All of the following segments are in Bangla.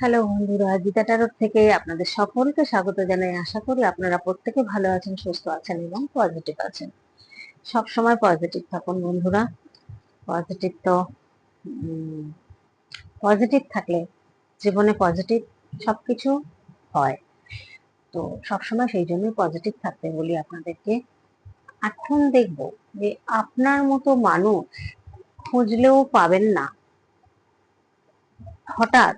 হ্যালো বন্ধুরা, গীতা টারোর থেকে আপনাদের সকলকে স্বাগত জানাই। আশা করি আপনারা প্রত্যেকে ভালো আছেন, সুস্থ আছেন এবং পজিটিভ আছেন। সব সময় পজিটিভ থাকুন বন্ধুরা। পজিটিভ তো পজিটিভ থাকলে জীবনে পজিটিভ সবকিছু হয়। তো সবসময় সেই জন্যই পজিটিভ থাকতে বলি আপনাদেরকে। এখন দেখব যে আপনার মতো মানুষ খুঁজলেও পাবেন না। হঠাৎ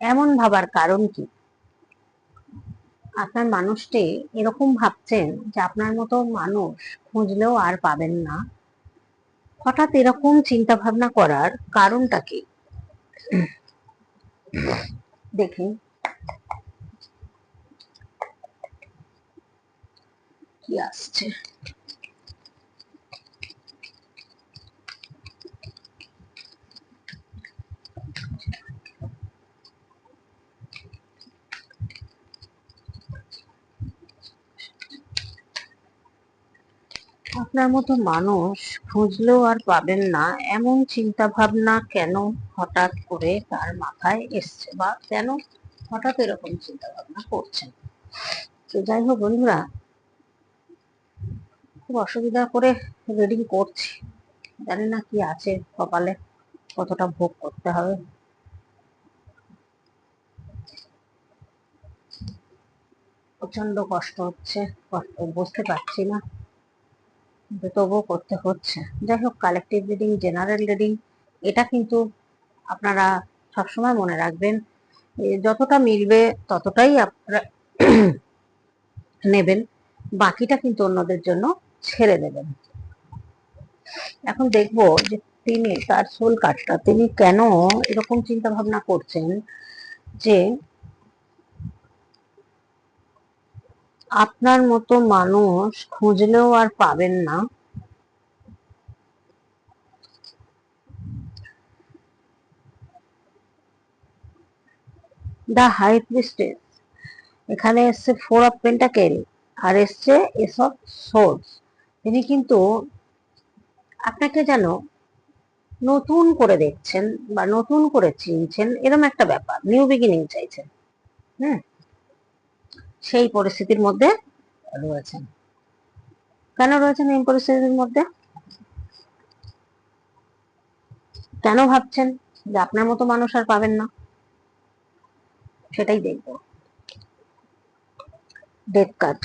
এমন ভাবার কারণ কি? আপনার মানুষটি এরকম ভাবছেন যে আপনার মতো মানুষ খুঁজলেও আর পাবেন না। হঠাৎ এরকম চিন্তা ভাবনা করার কারণটা কি? দেখি। কি আসছে? আপনার মতো মানুষ খুঁজলেও আর পাবেন না। এমন চিন্তা ভাবনা কেন হঠাৎ করে তার মাথায় এসছে বা কেন হঠাৎ এরকম চিন্তা ভাবনা করছেন তো যাই হোক বন্ধুরা, খুব অসুবিধা করে রিডিং করছি। জানি না কি আছে কপালে, কতটা ভোগ করতে হবে। প্রচণ্ড কষ্ট হচ্ছে বুঝতে পারছি না। তবুও করতে হচ্ছে। যাই হোক কালেকটিভ রিডিং জেনারেল রিডিং এটা কিন্তু আপনারা সবসময় মনে রাখবেন। যতটা মিলবে ততটাই আপনারা নেবেন। বাকিটা কিন্তু অন্যদের জন্য ছেড়ে দেবেন। এখন দেখব যে তিনি তার সোল কার্ডটা তিনি কেন এরকম চিন্তা ভাবনা করছেন যে আপনার মতো মানুষ খুঁজলেও আর পাবেন না। দা, হাই প্রিস্টেস এখানে এসছে ফোর অফ পেন্টাকেল, আর এসছে এসব সোর্স। তিনি কিন্তু আপনাকে যেন নতুন করে দেখছেন বা নতুন করে চিনছেন এরকম একটা ব্যাপার। নিউ বিগিনিং চাইছেন। হুম? সেই পরিস্থিতির মধ্যে রয়েছেন কেন রয়েছেন এই পরিস্থিতির মধ্যে? কেন ভাবছেন যে আপনার মতো মানুষ আর পাবেন না? সেটাই দেখব। Death card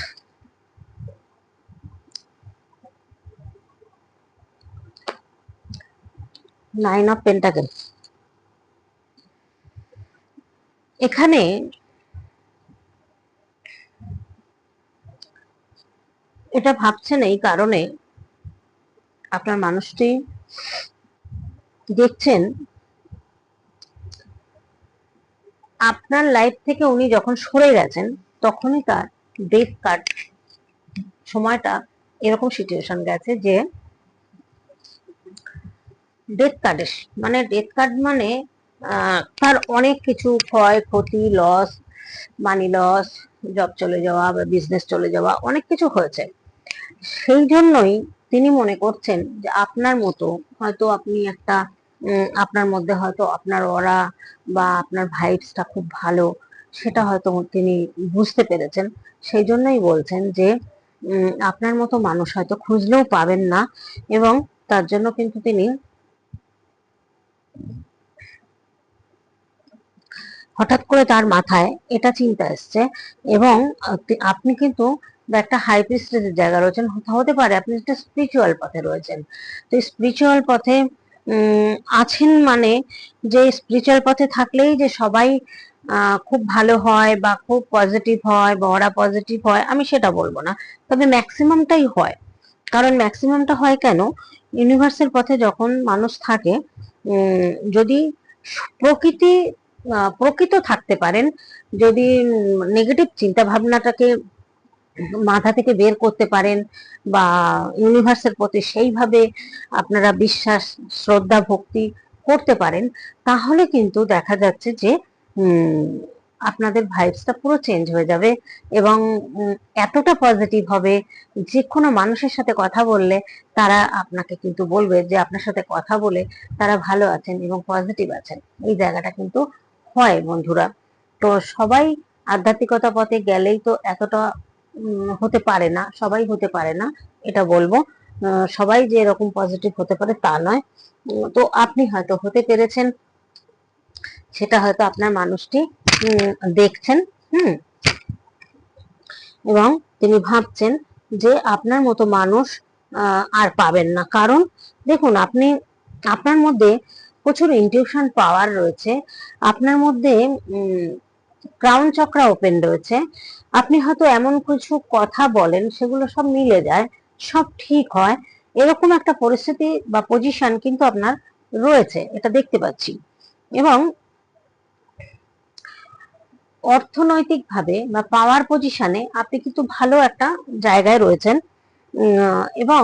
nine of pentacle এখানে এটা ভাবছেন এই কারণে আপনার মানুষটি দেখছেন, আপনার লাইফ থেকে উনি যখন সরে গেছেন, তখনই তার ডেথ কার্ড সময়টা এরকম সিচুয়েশন গেছে যে ডেথ কার্ড মানে ডেথ কার্ড মানে তার অনেক কিছু ক্ষয়, ক্ষতি লস মানি লস জব চলে যাওয়া বা বিজনেস চলে যাওয়া অনেক কিছু হয়েছে। সেই জন্যই তিনি মনে করছেন যে আপনার মতো হয়তো আপনি একটা আপনার মধ্যে হয়তো আপনার ওরা বা আপনার ভাইবসটা খুব ভালো, সেটা হয়তো তিনি বুঝতে পেরেছেন। সেই জন্যই বলছেন যে আপনার মতো মানুষ হয়তো খুঁজলেও পাবেন না এবং তার জন্য কিন্তু তিনি হঠাৎ করে তার মাথায় এটা চিন্তা এসছে এবং আপনি কিন্তু একটা হাই প্রিস্টেজের জায়গা রয়েছেন হতে পারে, আপনি একটা স্পিরিচুয়াল পথে রয়েছেন। তো স্পিরিচুয়াল পথে আছেন মানে যে স্পিরিচুয়াল পথে থাকলেই যে সবাই খুব ভালো হয় বা খুব পজিটিভ হয় বা ওরা পজিটিভ হয়, আমি সেটা বলব না। তবে ম্যাক্সিমামটাই হয়। কারণ ম্যাক্সিমামটা হয় কেন? ইউনিভার্সের পথে যখন মানুষ থাকে যদি প্রকৃতি প্রকৃত থাকতে পারেন, যদি নেগেটিভ চিন্তা ভাবনাটাকে মাথা থেকে বের করতে পারেন বা ইউনিভার্সের প্রতি সেইভাবে আপনারা বিশ্বাস, শ্রদ্ধা, ভক্তি করতে পারেন, তাহলে কিন্তু দেখা যাচ্ছে যে আপনাদের ভাইবসটা পুরো চেঞ্জ হয়ে যাবে এবং এতটা পজিটিভ হবে, যে কোনো মানুষের সাথে কথা বললে তারা আপনাকে কিন্তু বলবে যে আপনার সাথে কথা বলে তারা ভালো আছেন এবং পজিটিভ আছেন। এই জায়গাটা কিন্তু হয় বন্ধুরা। তো সবাই আধ্যাত্মিকতা পথে গেলেই তো এতটা হতে পারে না, সবাই হতে পারে না, এটা বলব। সবাই যে এরকম পজিটিভ হতে পারে তা নয়। তো আপনি হয়তো হতে পেরেছেন, সেটা হয়তো আপনার মানুষটি দেখছেন, হুম? এবং তিনি ভাবছেন যে আপনার মতো মানুষ আর পাবেন না। কারণ, দেখুন, আপনি, আপনার মধ্যে প্রচুর ইনটিউশন পাওয়ার রয়েছে। আপনার মধ্যে ক্রাউন চক্রা ওপেন রয়েছে। আপনি হয়তো এমন কিছু কথা বলেন, সেগুলো সব মিলে যায়, সব ঠিক হয়। এরকম একটা পরিস্থিতি বা পজিশন কিন্তু আপনার রয়েছে, এটা দেখতে পাচ্ছি। এবং অর্থনৈতিকভাবে বা পাওয়ার পজিশনে আপনি কিন্তু ভালো একটা জায়গায় রয়েছেন। এবং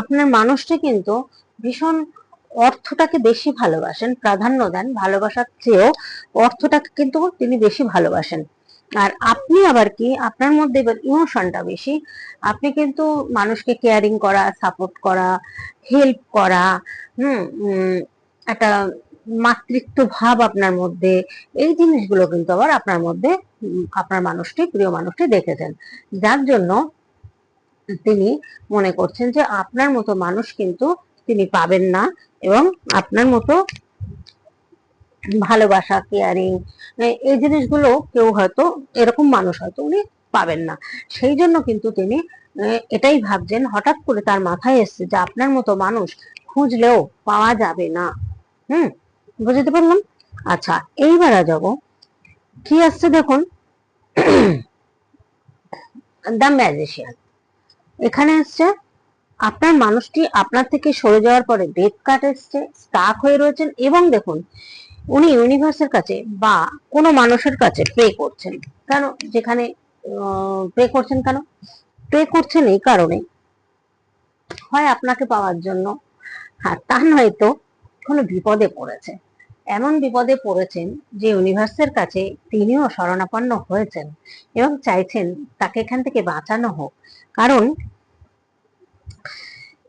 আপনার মানুষটা কিন্তু ভীষণ অর্থটাকে বেশি ভালোবাসেন, প্রাধান্য দেন ভালোবাসার চেয়েও অর্থটাকে কিন্তু তিনি বেশি ভালোবাসেন। আর আপনি আবার কি, আপনার মধ্যে এবার ইমোশনটা বেশি, আপনি কিন্তু মানুষকে কেয়ারিং করা সাপোর্ট করা হেল্প করা, হুম একটা মাতৃত্ব ভাব আপনার মধ্যে, এই জিনিসগুলো কিন্তু আবার আপনার মধ্যে আপনার মানুষটি, প্রিয় মানুষটি দেখেছেন। যার জন্য তিনি মনে করছেন যে আপনার মতো মানুষ কিন্তু তিনি পাবেন না এবং আপনার মতো ভালোবাসা কেয়ারিং এই জিনিসগুলো কেউ হয়তো এরকম মানুষ হয়তো উনি পাবেন না। সেই জন্য কিন্তু তিনি এটাই ভাবছেন, হঠাৎ করে তার মাথায় এসছে যে আপনার মতো মানুষ খুঁজলেও পাওয়া যাবে না। হুম, বুঝতে পারলাম? আচ্ছা এইবার যাব। কি আসছে দেখুন? দ্য ম্যাজিশিয়ান এখানে আসছে আপনার মানুষটি আপনার থেকে সরে যাওয়ার পরে ডেথ কাট এসছে স্টাক হয়ে রয়েছেন এবং দেখুন, উনি ইউনিভার্সের কাছে বা কোনো মানুষের কাছে প্রে করছেন। কেন? যেখানে প্রে করছেন কেন? প্রে করছেন এই কারণে হয় আপনাকে পাওয়ার জন্য। আর তা নয়তো কোনো বিপদে পড়েছে। এমন বিপদে পড়েছেন যে ইউনিভার্সের কাছে তিনিও শরণাপন্ন হয়েছেন এবং চাইছেন তাকে এখান থেকে বাঁচানো হোক। কারণ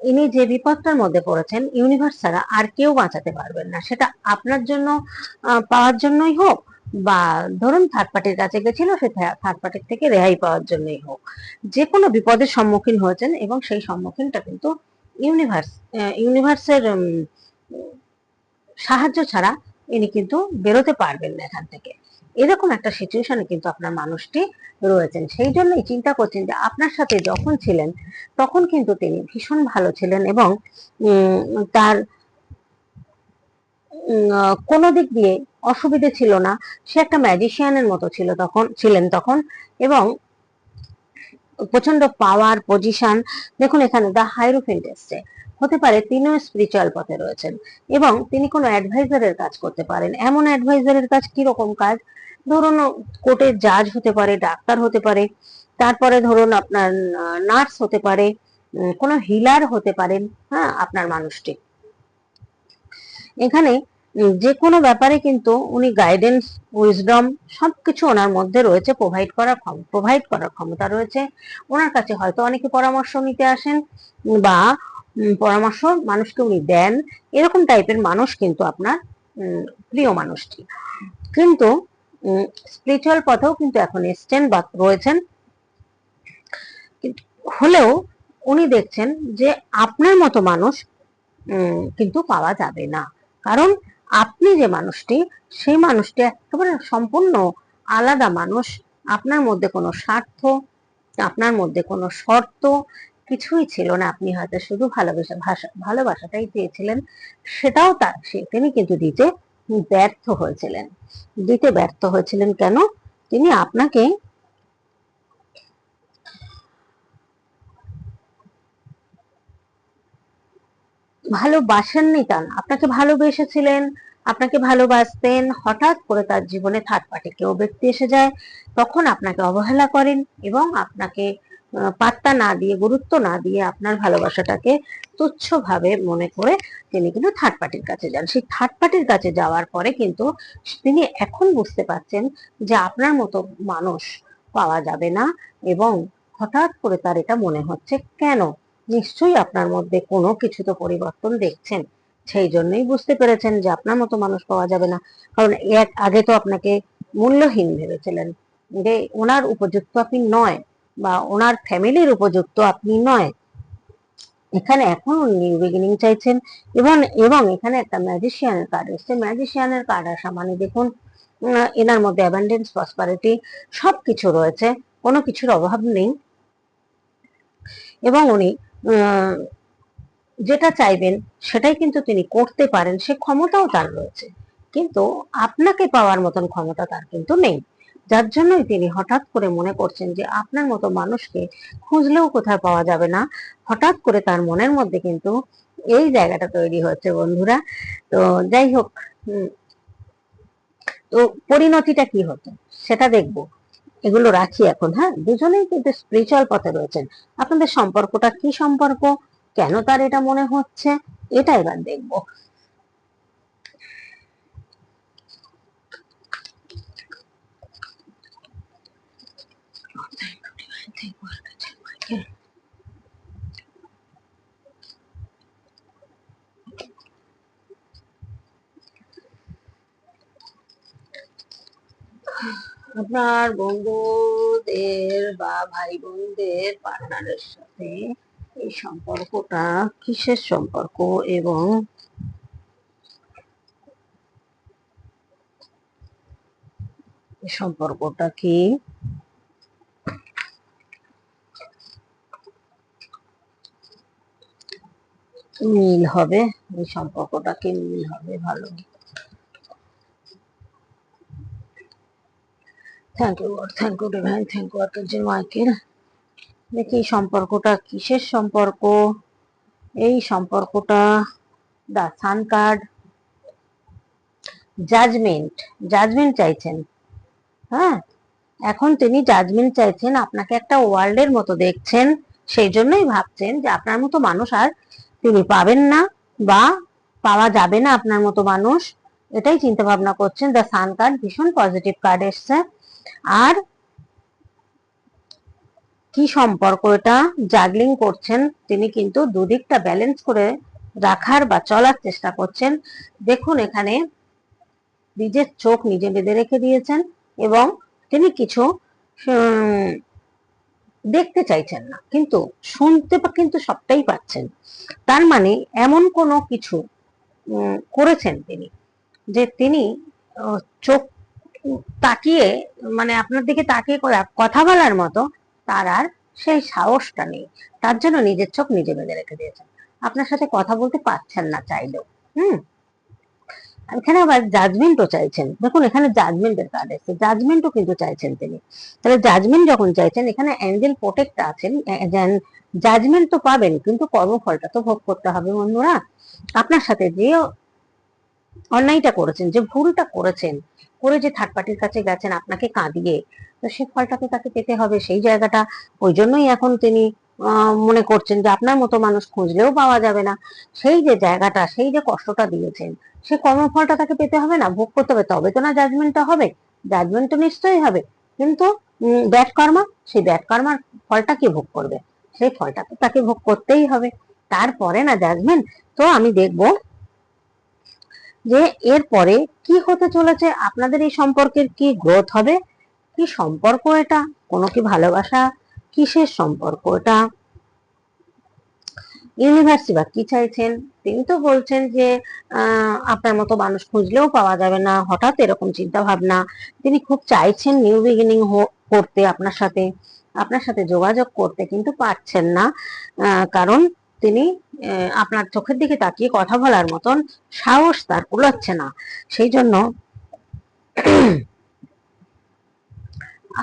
ইনি যে বিপদটার মধ্যে পড়েছেন ইউনিভার্স ছাড়া আর কেউ বাঁচাতে পারবেন না। সেটা আপনার জন্য পাওয়ার জন্যই হোক বা ধরুন থার্ড পার্টির কাছে গেছিল, সে থার্ড পার্টির থেকে রেহাই পাওয়ার জন্যই হোক। যে কোনো বিপদের সম্মুখীন হয়েছেন এবং সেই সম্মুখীনটা কিন্তু ইউনিভার্স ইউনিভার্সের সাহায্য ছাড়া ইনি কিন্তু বেরোতে পারবেন না এখান থেকে। এরকম একটা সিচুয়েশনে কিন্তু আপনার মানুষটি রয়েছেন। সেই jন্যই চিন্তা করছেন যে আপনার সাথে যখন ছিলেন, তখন কিন্তু তিনি ভীষণ ভালো ছিলেন এবং তার কোনো দিক দিয়ে অসুবিধে ছিল না। সে একটা ম্যাজিশিয়ানের মতো ছিল তখন, ছিলেন তখন এবং প্রচণ্ড পাওয়ার পজিশন দেখুন এখানে দা হাইরোফেন্ট এসছে। হতে পারে তিনিও স্পিরিচুয়াল পথে রয়েছেন এবং তিনি কোনো অ্যাডভাইজারের কাজ করতে পারেন। এমন অ্যাডভাইজারের কাজ কি রকম কাজ? ধরুন কোর্টের জাজ হতে পারে, ডাক্তার হতে পারে, তারপরে ধরুন আপনার নার্স হতে পারে কোনো হিলার হতে পারেন হ্যাঁ আপনার মানুষটি। এখানে যে কোনো ব্যাপারে কিন্তু উনি গাইডেন্স উইজডম সবকিছু ওনার মধ্যে রয়েছে প্রোভাইড করার প্রোভাইড করার ক্ষমতা রয়েছে। ওনার কাছে হয়তো অনেকে পরামর্শ নিতে আসেন বা পরামর্শ মানুষকে উনি দেন। এরকম টাইপের মানুষ কিন্তু আপনার প্রিয় মানুষটি। কিন্তু স্পিরিচুয়াল পথেও কিন্তু এখন এসছেন বা রয়েছেন। হলেও উনি দেখছেন যে আপনার মতো মানুষ কিন্তু পাওয়া যাবে না। কারণ আপনি যে মানুষটি, সেই মানুষটি একেবারে সম্পূর্ণ আলাদা মানুষ। আপনার মধ্যে কোনো স্বার্থ, আপনার মধ্যে কোনো শর্ত কিছুই ছিল না। আপনি হয়তো শুধু ভালোবাসা ভাষা, ভালোবাসাটাই চেয়েছিলেন, সেটাও তার তিনি কিন্তু দিতে ব্যর্থ হয়েছিলেন। দিতে ব্যর্থ হয়েছিলেন কেন? তিনি আপনাকে ভালোবাসেননি তা না আপনাকে ভালোবেসেছিলেন, আপনাকে ভালোবাসতেন, হঠাৎ করে তার জীবনে থার্ড পার্টি কেউ ব্যক্তি এসে যায়, তখন আপনাকে অবহেলা করেন এবং আপনাকে পাত্তা না দিয়ে, গুরুত্ব না দিয়ে আপনার ভালোবাসাটাকে তুচ্ছভাবে মনে করে তিনি কিন্তু থার্ড পার্টির কাছে যান। সেই থার্ড পার্টির কাছে যাওয়ার পরে কিন্তু তিনি এখন বুঝতে পারছেন যে আপনার মতো মানুষ পাওয়া যাবে না এবং হঠাৎ করে তার এটা মনে হচ্ছে, কেন? নিশ্চয়ই আপনার মধ্যে কোনো কিছু তো পরিবর্তন দেখছেন। সেই জন্যই বুঝতে পেরেছেন যে আপনার মতো মানুষ পাওয়া যাবে না। কারণ এক আগে তো আপনাকে মূল্যহীন ভেবেছিলেন যে ওনার উপযুক্ত আপনি নয়। বা ওনার ফ্যামিলির উপযুক্ত আপনি নয়। এখানে এখন নিউ বিগিনিং চাইছেন এবং এবং এখানে একটা ম্যাজিশিয়ানের কার্ড এসছে। ম্যাজিশিয়ানের কার্ড আসা মানে দেখুন এনার মধ্যে অ্যাবান্ডেন্স প্রসপারিটি সবকিছু রয়েছে, কোনো কিছুর অভাব নেই। এবং উনি যেটা চাইবেন সেটাই কিন্তু তিনি করতে পারেন, সে ক্ষমতাও তার রয়েছে। কিন্তু আপনাকে পাওয়ার মতন ক্ষমতা তার কিন্তু নেই। যার জন্যই তিনি হঠাৎ করে মনে করছেন যে আপনার মতো মানুষকে খুঁজলেও কোথাও পাওয়া যাবে না। হঠাৎ করে তার মনের মধ্যে কিন্তু এই জায়গাটা তৈরি হচ্ছে বন্ধুরা। তো যাই হোক তো পরিণতিটা কি হতো সেটা দেখব। এগুলো রাখি এখন হ্যাঁ? দুজনেই কিন্তু স্পিরিচুয়াল পথে রয়েছেন। আপনাদের সম্পর্কটা কি সম্পর্ক? কেন তার এটা মনে হচ্ছে? এটা এবার দেখব। আপনার বন্ধুদের বা ভাই বোনদের পার্টনারের সাথে এই সম্পর্কটা কিসের সম্পর্ক এবং সম্পর্কটা কি? মিল হবে, এই সম্পর্কটা কি মিল হবে, ভালো। Thank you God thank you divine thank you archangel Michael দেখি এই সম্পর্কটা কিসের সম্পর্ক? এই সম্পর্কটা the sun card judgement judgement চাইছেন। হ্যাঁ? এখন তিনি জাজমেন্ট চাইছেন, আপনাকে একটা ওয়ার্ল্ডের মতো দেখছেন, সেই জন্যই ভাবছেন যে আপনার মতো মানুষ আর তিনি পাবেন না বা পাওয়া যাবে না আপনার মতো মানুষ। এটাই চিন্তা ভাবনা করছেন। দ্য সান কার্ড ভীষণ পজিটিভ কার্ড এসছে। আর কি সম্পর্ক এটা? জাগলিং করছেন তিনি কিন্তু দুদিকটা ব্যালেন্স করে রাখার বা চলার চেষ্টা করছেন। দেখুন এখানে নিজের চোখ নিজে বেঁধে রেখে দিয়েছেন এবং তিনি কিছু দেখতে চাইছেন না, কিন্তু শুনতে কিন্তু সবটাই পাচ্ছেন। তার মানে এমন কোনো কিছু করেছেন তিনি, যে তিনি চোখ তাকিয়ে মানে আপনার দিকে তাকিয়ে কথা বলার মতো তার আর সেই সাহসটা নেই। তার জন্য নিজের চোখ নিজে বেঁধে রেখে দিয়েছেন। আপনার সাথে কথা বলতে পারছেন না চাইলেও, হুম? এখানে আবার জাজমেন্টও চাইছেন। দেখুন, এখানে জাজমেন্টের কার্ড এসেছে। জাজমেন্টও কিন্তু চাইছেন তিনি। তাহলে জাজমেন্ট যখন চাইছেন, এখানে অ্যাঞ্জেল প্রোটেক্ট আছেন জাজমেন্ট তো পাবেন, কিন্তু কর্মফলটা তো ভোগ করতে হবে বন্ধুরা। আপনার সাথে যে অন্যায়টা করেছেন, যে ভুলটা করেছেন, করে যে থার্ড পার্টির কাছে গেছেন আপনাকে কাঁদিয়ে, তো সে ফলটা তো তাকে পেতে হবে। সেই জায়গাটা, ওই জন্যই এখন তিনি মনে করছেন যে আপনার মতো মানুষ খুঁজলেও পাওয়া যাবে না। সেই যে জায়গাটা, সেই যে কষ্টটা দিয়েছেন সে কর্মফলটা তাকে পেতে হবে না, ভোগ করতে হবে, তবে তো না জাজমেন্টটা হবে। জাজমেন্ট তো নিশ্চয়ই হবে। কিন্তু ব্যাট কর্মা, সেই ব্যাট কর্মার ফলটা কি ভোগ করবে? সেই ফলটা তো তাকে ভোগ করতেই হবে। তারপরে না জাজমেন্ট তো আমি দেখব যে এরপরে কি হতে চলেছে, আপনাদের এই সম্পর্কের কি গ্রোথ হবে, কি সম্পর্ক এটা, কোনো কি ভালোবাসা, কিসের সম্পর্ক এটা ইউনিভার্সিটি বা কি চাইছেন? তিনি তো বলছেন যে আপনার মতো মানুষ খুঁজলেও পাওয়া যাবে না, হঠাৎ এরকম চিন্তা ভাবনা তিনি খুব চাইছেন নিউ বিগিনিং করতে আপনার সাথে আপনার সাথে যোগাযোগ করতে, কিন্তু পারছেন না। কারণ তিনি আপনার চোখের দিকে তাকিয়ে কথা বলার মতন সাহস তার কুলাচ্ছে না। সেই জন্য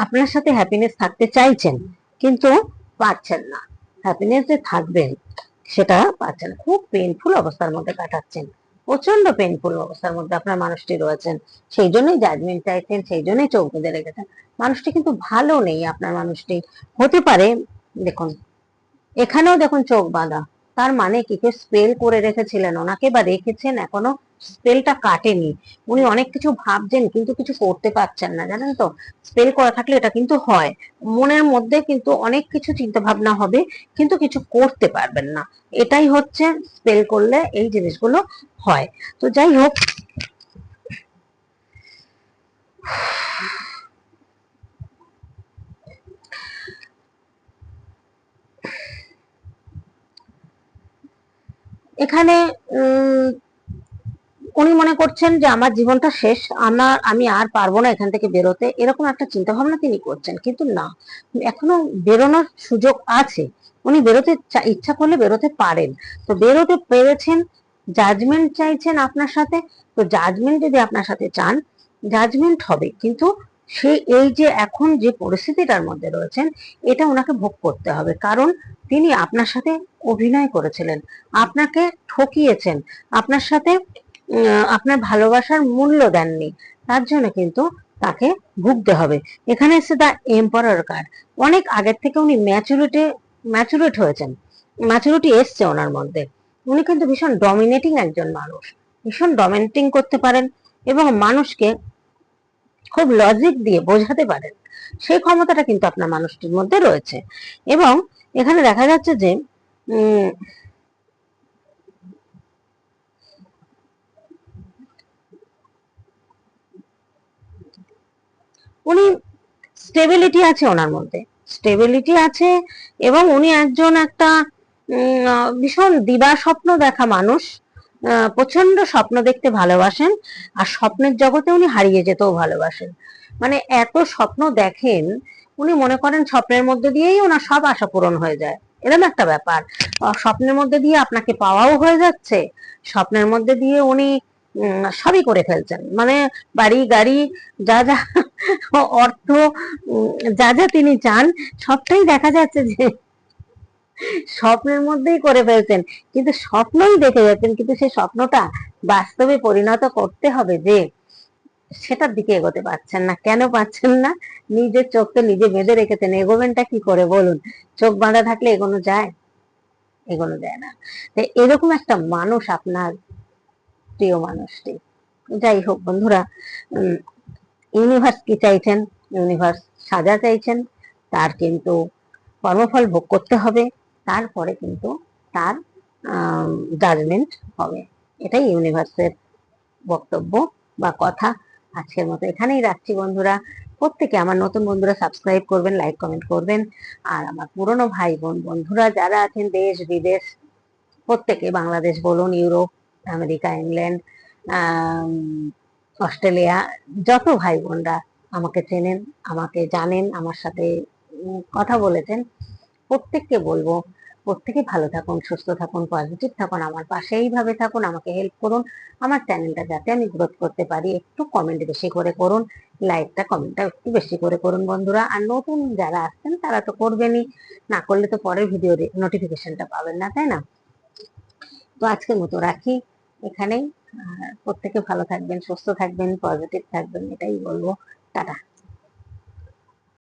আপনার সাথে হ্যাপিনেস থাকতে চাইছেন, কিন্তু পারছেন না। হ্যাপিনেস যে থাকবেন সেটা পাচ্ছেন। খুব পেইনফুল অবস্থার মধ্যে কাটাচ্ছেন। প্রচণ্ড পেইনফুল অবস্থার মধ্যে আপনার মানুষটি রয়েছেন। সেই জন্যই জাজমেন্ট চাইছেন, সেই জন্যই চোখ বেঁধে রেখেছেন। মানুষটি কিন্তু ভালো নেই আপনার মানুষটি। হতে পারে, দেখুন, এখানেও দেখুন চোখ বাঁধা। তার মানে কি? কেউ স্পেল করে রেখেছিলেন, ওনাকে বা রেখেছেন এখনও স্পেলটা কাটেনি। উনি অনেক কিছু ভাবছেন কিন্তু কিছু করতে পারছেন না, জানেন তো? স্পেল করা থাকলে এটা কিন্তু হয়। মনের মধ্যে কিন্তু অনেক কিছু চিন্তা ভাবনা হবে, কিন্তু কিছু করতে পারবেন না। এটাই হচ্ছে স্পেল করলে এই জিনিসগুলো হয়। তো যাই হোক এখানে উনি মনে করছেন যে আমার জীবনটা শেষ, আমার, আমি আর পারব না এখান থেকে বেরোতে। এরকম একটা চিন্তা ভাবনা তিনি করছেন, কিন্তু না। এখনও বেরোনোর সুযোগ আছে। উনি বেরোতে ইচ্ছা করলে বেরোতে পারেন। তো বেরোতে পেরেছেন জাজমেন্ট চাইছেন আপনার সাথে। তো জাজমেন্ট যদি আপনার সাথে চান জাজমেন্ট হবে। কিন্তু সে, এই যে এখন যে পরিস্থিতিটার মধ্যে রয়েছেন, এটা ওনাকে ভোগ করতে হবে। কারণ তিনি আপনার সাথে অভিনয় করেছিলেন, আপনাকে ঠকিয়েছেন, আপনার সাথে আপনার ভালোবাসার মূল্য দেননি, তার জন্য কিন্তু তাকে ভুগতে হবে। এখানে এসে দা এম্পারার কার্ড অনেক আগের থেকে উনি ম্যাচুরিটি ম্যাচুরেট হয়েছেন ম্যাচুরিটি এসছে ওনার মধ্যে। উনি কিন্তু ভীষণ ডমিনেটিং একজন মানুষ, ভীষণ ডমিনেটিং করতে পারেন এবং মানুষকে খুব লজিক দিয়ে বোঝাতে পারেন, সেই ক্ষমতাটা কিন্তু আপনার মানুষটির মধ্যে রয়েছে। এবং এখানে দেখা যাচ্ছে যে উনি স্টেবিলিটি আছে ওনার মধ্যে। স্টেবিলিটি আছে এবং উনি একজন একটা ভীষণ দিবা স্বপ্ন দেখা মানুষ। প্রচণ্ড স্বপ্ন দেখতে ভালোবাসেন আর স্বপ্নের জগতে উনি হারিয়ে যেতেও ভালোবাসেন। মানে এত স্বপ্ন দেখেন, উনি মনে করেন স্বপ্নের মধ্যে দিয়েই ওনার সব আশা পূরণ হয়ে যায়। এরকম একটা ব্যাপার। স্বপ্নের মধ্যে দিয়ে আপনাকে পাওয়াও হয়ে যাচ্ছে, স্বপ্নের মধ্যে দিয়ে উনি সবই করে ফেলছেন। মানে বাড়ি, গাড়ি, যা যা অর্থ যা যা তিনি চান, সবটাই দেখা যাচ্ছে যে স্বপ্নের মধ্যেই করে ফেলছেন। কিন্তু স্বপ্নই দেখে যাচ্ছেন, কিন্তু সেই স্বপ্নটা বাস্তবে পরিণত করতে হবে যে সেটার দিকে এগোতে পারছেন না। কেন পাচ্ছেন না? নিজের চোখ তো নিজে বেঁধে রেখেছেন। এগোবেনটা কি করে বলুন? চোখ বাঁধা থাকলে এগোনো যায়? এগোনো যায় না। তো এরকম একটা মানুষ আপনার প্রিয় মানুষটি। যাই হোক বন্ধুরা ইউনিভার্স কি চাইছেন? ইউনিভার্স সাজা চাইছেন। তার কিন্তু কর্মফল ভোগ করতে হবে। তারপরে কিন্তু তার জাজমেন্ট হবে। এটাই ইউনিভার্সের বক্তব্য বা কথা আজকের মতো। এখানেই রাখছি বন্ধুরা। প্রত্যেকে আমার নতুন বন্ধুরা সাবস্ক্রাইব করবেন লাইক কমেন্ট করবেন। আর আমার পুরনো ভাই বোন বন্ধুরা যারা আছেন, দেশ, বিদেশ, প্রত্যেকে বাংলাদেশ বলুন, ইউরোপ, আমেরিকা, ইংল্যান্ড অস্ট্রেলিয়া, যত ভাই বোনরা আমাকে চেনেন, আমাকে জানেন, আমার সাথে কথা বলেছেন, প্রত্যেককে বলব প্রত্যেকে ভালো থাকুন, সুস্থ থাকুন পজিটিভ থাকুন, আমার পাশে এইভাবে থাকুন, আমাকে হেল্প করুন, আমার চ্যানেলটা যাতে আমি গ্রোথ করতে পারি, একটু কমেন্ট বেশি করে করুন লাইকটা কমেন্টটা একটু বেশি করে করুন বন্ধুরা, আর নতুন যারা আসছেন তারা তো করবেনই, না করলে তো পরের ভিডিও নোটিফিকেশনটা পাবেন না, তাই না? তো আজকের মতো রাখি এখানেই প্রত্যেকে ভালো থাকবেন, সুস্থ থাকবেন পজিটিভ থাকবেন, এটাই বলব, টাটা।